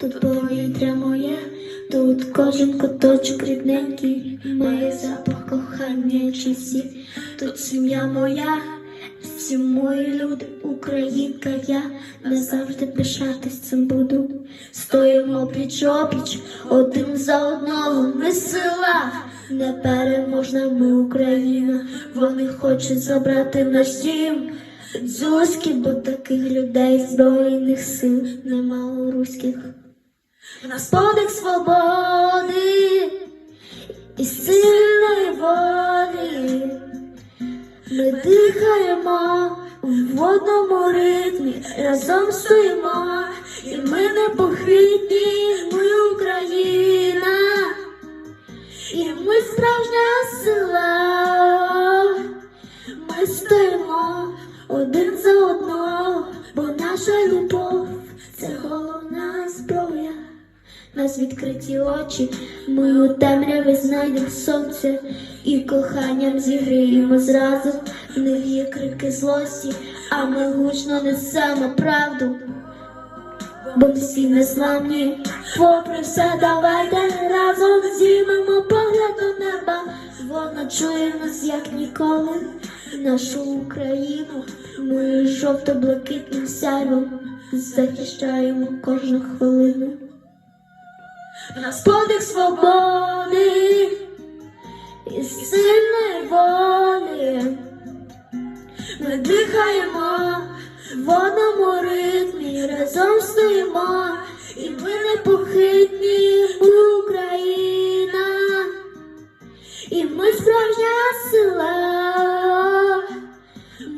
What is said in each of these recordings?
тут повітря моє, тут кожен куточок рідненький, має запах кохання часів, тут сім'я моя, всі мої люди, українка, я назавжди пишатись цим буду. Стоїмо пліч опліч, один за одного, ми сила, непереможна ми Україна, вони хочуть забрати наш дім. Дзузьки, бо таких людей збройних сил нема у руських. У нас подих свободи і сильної волі. Ми дихаємо в одному ритмі, разом стоїмо, і ми непохитні, ми Україна, і ми справжня сила. Ми стоїмо один за одного, бо наша любов Нас відкриті очі, ми у темряві знайдемо сонце і коханням зігріємо зразу. В них є крики злості, а ми гучно несемо правду. Бо всі незламні, попри все, давайте разом зіймемо погляд до неба. Вона чує нас як ніколи, нашу Україну. Ми жовто-блакитним сяйвом захищаємо кожну хвилину нас подих свободи і сильної волі. Ми дихаємо в одному ритмі, разом стоїмо, і ми непохитні Україна, і ми справжня сила,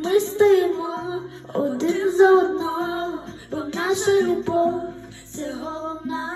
ми стоїмо один за одного, бо наша любов це головна.